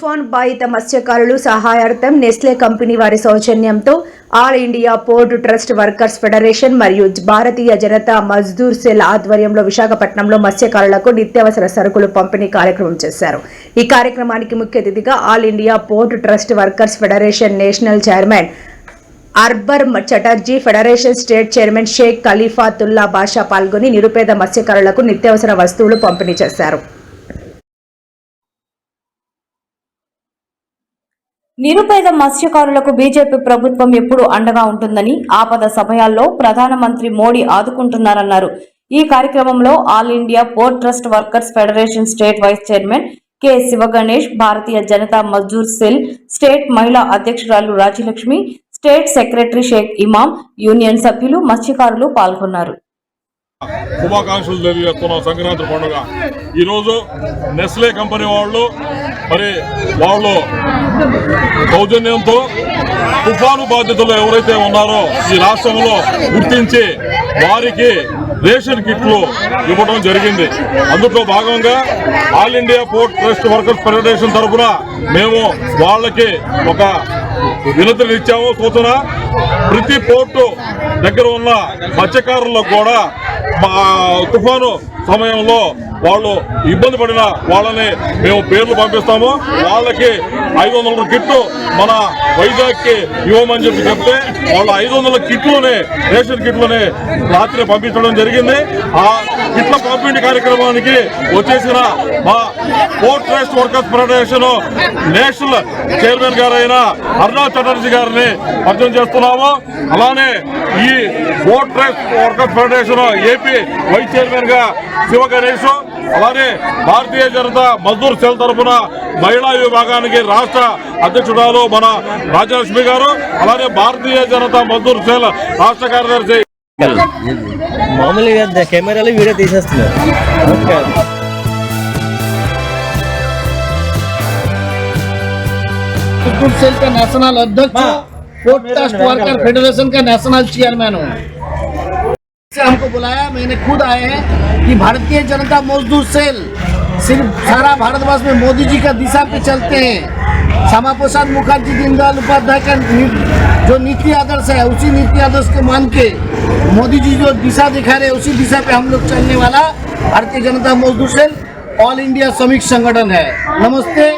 తుఫాన్ బాధిత మత్స్యకారులు సహాయార్థం నెస్లే కంపెనీ వారి సౌజన్యంతో all India port trust workers federation మరియు భారతీయ జనతా మజ్దూర్ సెల్ ఆధ్వర్యంలో విశాఖపట్నంలో మత్స్యకారులకు నిత్యావసర సరుకులు పంపిణీ కార్యక్రమం చేశారు. ఈ కార్యక్రమానికి ముఖ్య అతిథిగా all India port trust workers federation national chairman అర్బర్ Chatterjee federation state chairman Sheikh Khalifatulla Basha పాల్గొని నిరుపేద మత్స్యకారులకు నిత్యావసర వస్తువులు పంపిణీ చేశారు. నిరుపేద మత్స్యకారులకు బీజేపీ ప్రభుత్వం ఎప్పుడు అండగా ఉంటుందని ఆపద సమయాల్లో ప్రధానమంత్రి మోడీ ఆదుకుంటున్నారన్నారు. ఈ కార్యక్రమంలో all India port trust workers federation state vice chairman K Sivaganesh Bharatiya Janata Mazdoor cell state మహిళా అధ్యక్షురాలు Rajalakshmi state secretary Sheikh Imam union సభ్యులు మత్స్యకారులు పాల్గొన్నారు. శుభాకాంక్షలు తెలియజేస్తున్నాం సంక్రాంతి పండుగ. ఈరోజు నెస్లే కంపెనీ వాళ్ళు మరి వాళ్ళు సౌజన్యంతో తుఫాను బాధితులు ఎవరైతే ఉన్నారో ఈ రాష్ట్రంలో గుర్తించి వారికి రేషన్ కిట్లు ఇవ్వడం జరిగింది. అందులో భాగంగా all India port trust workers federation తరఫున మేము వాళ్ళకి ఒక వినతులు ఇచ్చాము సూచన. ప్రతి పోర్టు దగ్గర ఉన్న మత్స్యకారులకు కూడా తుఫాను సమయంలో వాళ్ళు ఇబ్బంది పడిన వాళ్ళని మేము పేర్లు పంపిస్తాము. వాళ్ళకి ఐదు వందల కిట్లు మన వైజాగ్కి ఇవ్వమని చెప్పి చెప్తే వాళ్ళు ఐదు వందల కిట్లునే రేషన్ కిట్లునే రాత్రి పంపించడం జరిగింది. ఆ కిట్ల పంపిణీ కార్యక్రమానికి వచ్చేసిన మా port trust workers federation national chairman గారైన అరుణా చటర్జీ గారిని పరిచయం చేస్తున్నాము. అలానే ఈ port trust workers federation AP vice చైర్మన్గా శివ గణేష్ అలానే భారతీయ జనతా మజ్దూర్ సెల్ తరఫున మహిళా విభాగానికి రాష్ట్ర అధ్యక్షురాలు మన రాజలక్ష్మి గారు అలానే భారతీయ జనతా మజ్దూర్ సెల్ రాష్ట్ర కార్యదర్శి మామూలుగా కెమెరాలో వీడియో తీసేస్తున్నారు ఓకే फूड सेल का नेशनल अध्यक्ष हूँ पोर्ट ट्रस्ट वर्कर फेडरेशन का नेशनल चेयरमैन हूँ से हमको बुलाया मैंने खुद आए हैं कि भारतीय जनता मजदूर सेल सिर्फ सारा भारतवर्ष में मोदी जी का दिशा पे चलते हैं श्यामा प्रसाद मुखर्जी दीनदयाल उपाध्याय का नी- जो नीति आदर्श है उसी नीति आदर्श को मान के मोदी जी जो दिशा दिखा रहे उसी दिशा पे हम लोग चलने वाला भारतीय जनता मजदूर सेल ऑल इंडिया श्रमिक संगठन है। नमस्ते।